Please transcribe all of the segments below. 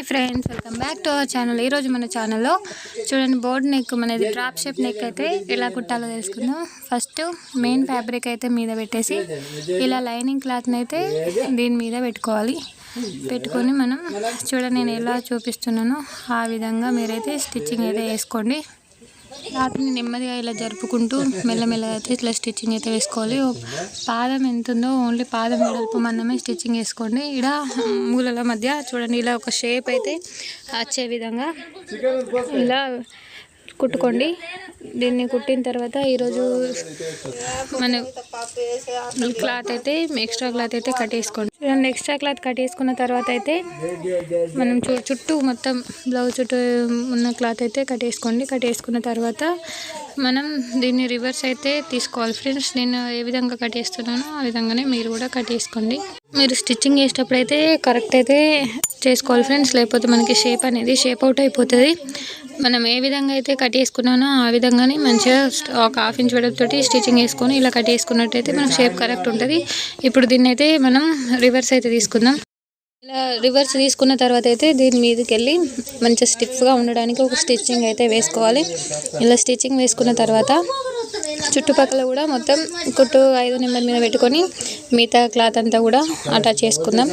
Hi friends welcome back to our channel. ఈరోజు మన ఛానల్లో చూడండి బోర్డ్ నెక్ మనది డ్రాప్ షేప్ నెక్ అయితే ఎలా కుట్టాలో తెలుసుకుందాం. ఫస్ట్ మెయిన్ ఫ్యాబ్రిక్ అయితే మీద పెట్టేసి ఇలా లైనింగ్ క్లాత్ని అయితే దీని మీద పెట్టుకోవాలి. పెట్టుకొని మనం చూడండి నేను ఎలా చూపిస్తున్నానో ఆ విధంగా మీరైతే స్టిచ్చింగ్ అయితే వేసుకోండి. రాత్రిని నెమ్మదిగా ఇలా జరుపుకుంటూ మెల్లమెల్లగా అయితే ఇట్లా స్టిచ్చింగ్ అయితే వేసుకోవాలి. పాదం ఎంత ఉందో ఓన్లీ పాదం వెడల్పు మందమే స్టిచ్చింగ్ వేసుకోండి. ఇక్కడ మూలల మధ్య చూడండి ఇలా ఒక షేప్ అయితే వచ్చే విధంగా ఇలా కుట్టుకోండి. దీన్ని కుట్టిన తర్వాత ఈరోజు మన క్లాత్ అయితే ఎక్స్ట్రా క్లాత్ అయితే కట్టేసుకోండి చూడండి ఎక్స్ట్రా క్లాత్ కట్టేసుకున్న తర్వాత అయితే మనం చు చుట్టూ మొత్తం బ్లౌజ్ చుట్టూ ఉన్న క్లాత్ అయితే కట్ చేసుకోండి. కట్ చేసుకున్న తర్వాత మనం దీన్ని రివర్స్ అయితే తీసుకోవాలి. ఫ్రెండ్స్ నేను ఏ విధంగా కట్ చేస్తున్నానో ఆ విధంగానే మీరు కూడా కట్ చేసుకోండి. మీరు స్టిచ్చింగ్ చేసేటప్పుడు అయితే కరెక్ట్ అయితే చేసుకోవాలి. ఫ్రెండ్స్ లేకపోతే మనకి షేప్ అనేది షేప్ అవుట్ అయిపోతుంది. మనం ఏ విధంగా అయితే కట్ చేసుకున్నానో ఆ విధంగానే మంచిగా ఒక హాఫ్ ఇంచ్ వెడల్పుతోటి స్టిచ్చింగ్ వేసుకొని ఇలా కట్ చేసుకున్నట్టయితే మనకు షేప్ కరెక్ట్ ఉంటుంది. ఇప్పుడు దీన్ని అయితే మనం రివర్స్ అయితే తీసుకుందాం. ఇలా రివర్స్ తీసుకున్న తర్వాత అయితే దీని మీదకి వెళ్ళి మంచిగా స్టిఫ్గా ఉండడానికి ఒక స్టిచ్చింగ్ అయితే వేసుకోవాలి. ఇలా స్టిచ్చింగ్ వేసుకున్న తర్వాత చుట్టుపక్కల కూడా మొత్తం కుట్టు ఐదు నెంబర్ మీద పెట్టుకొని మిగతా క్లాత్ అంతా కూడా అటాచ్ చేసుకుందాం.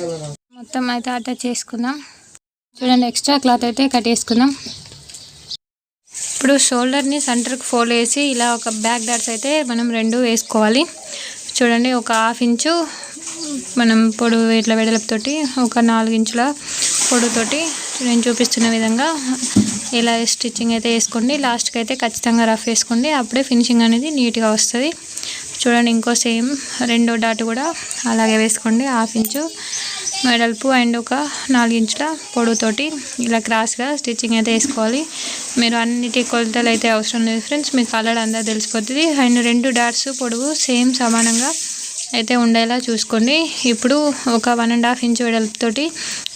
మొత్తం అయితే అటాచ్ చేసుకుందాం. చూడండి ఎక్స్ట్రా క్లాత్ అయితే కట్ చేసుకుందాం. ఇప్పుడు షోల్డర్ని సెంటర్కి ఫోల్డ్ వేసి ఇలా ఒక బ్యాక్ డాట్స్ అయితే మనం రెండు వేసుకోవాలి. చూడండి ఒక హాఫ్ ఇంచు మనం పొడు ఇట్లా వెడలపుతోటి ఒక నాలుగు ఇంచుల పొడవుతోటి నేను చూపిస్తున్న విధంగా ఇలా స్టిచ్చింగ్ అయితే వేసుకోండి. లాస్ట్కి అయితే ఖచ్చితంగా రఫ్ వేసుకోండి. అప్పుడే ఫినిషింగ్ అనేది నీట్గా వస్తుంది. చూడండి ఇంకో సేమ్ రెండో డాట్ కూడా అలాగే వేసుకోండి. హాఫ్ ఇంచు మెడల్పు అండ్ ఒక నాలుగు ఇంచుల పొడవుతోటి ఇలా క్రాస్గా స్టిచ్చింగ్ అయితే వేసుకోవాలి. మీరు అన్నిటి కొలతలు అయితే అవసరం లేదు ఫ్రెండ్స్. మీకు కలర్ అంతా తెలిసిపోతుంది. అండ్ రెండు డాట్స్ పొడవు సేమ్ సమానంగా అయితే ఉండేలా చూసుకోండి. ఇప్పుడు ఒక వన్ అండ్ హాఫ్ ఇంచ్ వెడల్పుతోటి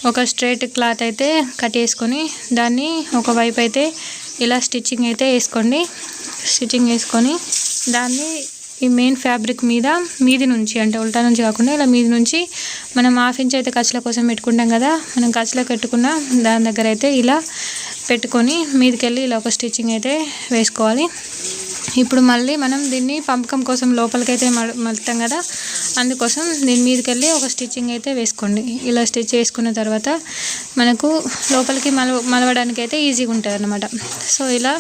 ఒక స్ట్రైట్ క్లాత్ అయితే కట్ చేసుకొని దాన్ని ఒకవైపు అయితే ఇలా స్టిచ్చింగ్ అయితే వేసుకోండి. స్టిచ్చింగ్ వేసుకొని దాన్ని ఈ మెయిన్ ఫ్యాబ్రిక్ మీద మీది నుంచి అంటే ఉల్టా నుంచి కాకుండా ఇలా మీది నుంచి మనం హాఫ్ ఇంచ్ అయితే ఖర్చుల కోసం పెట్టుకుంటాం కదా మనం ఖర్చులో పెట్టుకున్న దాని దగ్గర అయితే ఇలా పెట్టుకొని మీదకి వెళ్ళి ఇలా ఒక స్టిచ్చింగ్ అయితే వేసుకోవాలి. ఇప్పుడు మళ్ళీ మనం దీన్ని పంపకం కోసం లోపలికైతే మల్ మలుతాం కదా అందుకోసం దీని మీదకి వెళ్ళి ఒక స్టిచ్చింగ్ అయితే వేసుకోండి. ఇలా స్టిచ్ వేసుకున్న తర్వాత మనకు లోపలికి మల మలవడానికి అయితే ఈజీగా ఉంటుంది అన్నమాట సో ఇలా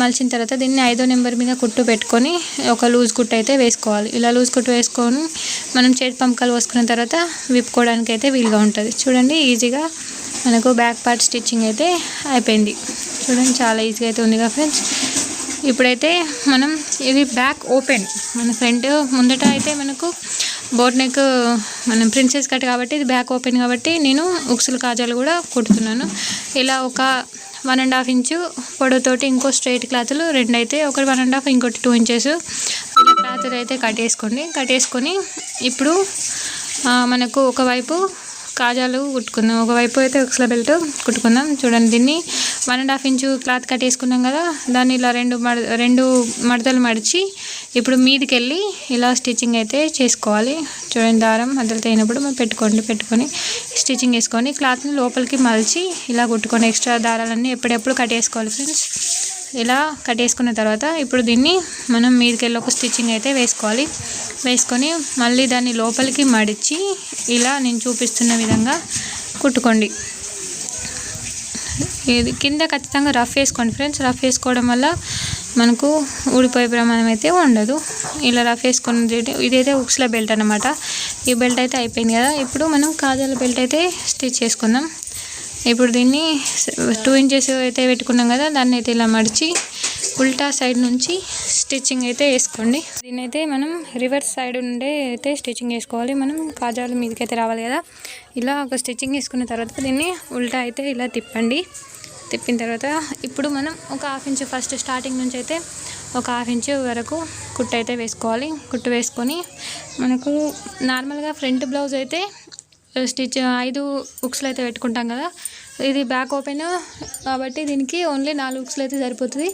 మలిచిన తర్వాత దీన్ని ఐదో నెంబర్ మీద కుట్టు పెట్టుకొని ఒక లూజ్ కుట్టు అయితే వేసుకోవాలి. ఇలా లూజ్ కుట్టు వేసుకొని మనం చేతి పంపకాలు పోసుకున్న తర్వాత విప్పుకోవడానికి అయితే వీలుగా ఉంటుంది. చూడండి ఈజీగా మనకు బ్యాక్ పార్ట్ స్టిచ్చింగ్ అయితే అయిపోయింది. చూడండి చాలా ఈజీగా అయితే ఉందిగా ఫ్రెండ్స్. ఇప్పుడైతే మనం ఇది బ్యాక్ ఓపెన్. మన ఫ్రంట్ ముందట అయితే మనకు బోట్ నెక్ మనం ప్రిన్సెస్ కట్ కాబట్టి ఇది బ్యాక్ ఓపెన్ కాబట్టి నేను ఉక్సులు కాజాలు కూడా కుడుతున్నాను. ఇలా ఒక వన్ అండ్ హాఫ్ ఇంచు పొడవుతోటి ఇంకో స్ట్రైట్ క్లాతులు రెండు అయితే ఒకటి వన్ అండ్ హాఫ్ ఇంకోటి టూ ఇంచెస్ ఇలా క్లాతులు అయితే కట్ వేసుకోండి కట్ వేసుకొని ఇప్పుడు మనకు ఒకవైపు కాజాలు కుట్టుకుందాం. ఒకవైపు అయితే ఉక్సుల బెల్ట్ కుట్టుకుందాం. చూడండి దీన్ని one and half inch cloth cut వేసుకున్నాం కదా దాన్ని ఇలా రెండు మడ రెండు మడతలు మడిచి ఇప్పుడు మీదికి వెళ్ళి ఇలా స్టిచ్చింగ్ అయితే చేసుకోవాలి. చూడండి దారం మధ్యలో తగినప్పుడు మనం పెట్టుకోండి పెట్టుకొని స్టిచ్చింగ్ వేసుకొని క్లాత్ని లోపలికి మలిచి ఇలా కుట్టుకొని ఎక్స్ట్రా దారాలన్నీ ఎప్పుడెప్పుడు కట్ వేసుకోవాలి ఫ్రెండ్స్? ఇలా కట్ వేసుకున్న తర్వాత ఇప్పుడు దీన్ని మనం మీదకి వెళ్ళి ఒక స్టిచ్చింగ్ అయితే వేసుకోవాలి. వేసుకొని మళ్ళీ దాన్ని లోపలికి మడిచి ఇలా నేను చూపిస్తున్న విధంగా కుట్టుకోండి. ఇది కింద ఖచ్చితంగా రఫ్ వేసుకోండి ఫ్రెండ్స్. రఫ్ వేసుకోవడం వల్ల మనకు ఊడిపోయే ప్రమాదం అయితే ఉండదు. ఇలా రఫ్ వేసుకుని ఇదైతే ఉక్స్ల బెల్ట్ అనమాట ఈ బెల్ట్ అయితే అయిపోయింది కదా. ఇప్పుడు మనం కాజాల బెల్ట్ అయితే స్టిచ్ చేసుకుందాం. ఇప్పుడు దీన్ని టూ ఇంచెస్ అయితే పెట్టుకున్నాం కదా. దాన్ని అయితే ఇలా మడిచి ఉల్టా సైడ్ నుంచి స్టిచ్చింగ్ అయితే వేసుకోండి. దీన్ని అయితే మనం రివర్స్ సైడ్ నుండే అయితే స్టిచ్చింగ్ వేసుకోవాలి. మనం కాజాల మీదకి అయితే రావాలి కదా. ఇలా ఒక స్టిచ్చింగ్ వేసుకున్న తర్వాత దీన్ని ఉల్టా అయితే ఇలా తిప్పండి. తిప్పిన తర్వాత ఇప్పుడు మనం ఒక హాఫ్ ఇంచ్ ఫస్ట్ స్టార్టింగ్ నుంచి అయితే ఒక హాఫ్ ఇంచ్ వరకు కుట్టు అయితే వేసుకోవాలి. కుట్టు వేసుకొని మనకు నార్మల్గా ఫ్రంట్ బ్లౌజ్ అయితే స్టిచ్ ఐదు బుక్స్లు అయితే పెట్టుకుంటాం కదా. ఇది బ్యాక్ ఓపెన్ కాబట్టి దీనికి ఓన్లీ నాలుగు బుక్స్లు అయితే సరిపోతుంది.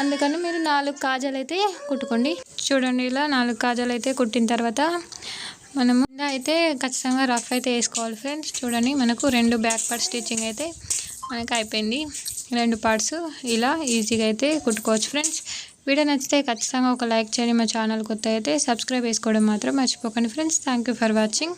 అందుకని మీరు నాలుగు కాజాలు అయితే కుట్టుకోండి. చూడండి ఇలా నాలుగు కాజాలు అయితే కుట్టిన తర్వాత మనము కింద అయితే ఖచ్చితంగా రఫ్ అయితే వేసుకోవాలి ఫ్రెండ్స్. చూడండి మనకు రెండు బ్యాక్ పార్ట్ స్టిచ్చింగ్ అయితే మనకు అయిపోయింది. రెండు పార్ట్స్ ఇలా ఈజీగా అయితే కుట్టుకోవచ్చు ఫ్రెండ్స్. వీడియో నచ్చితే ఖచ్చితంగా ఒక లైక్ చేయండి. మా ఛానల్ కొత్త అయితే సబ్స్క్రైబ్ చేసుకోవడం మాత్రం మర్చిపోకండి friends. Thank you for watching.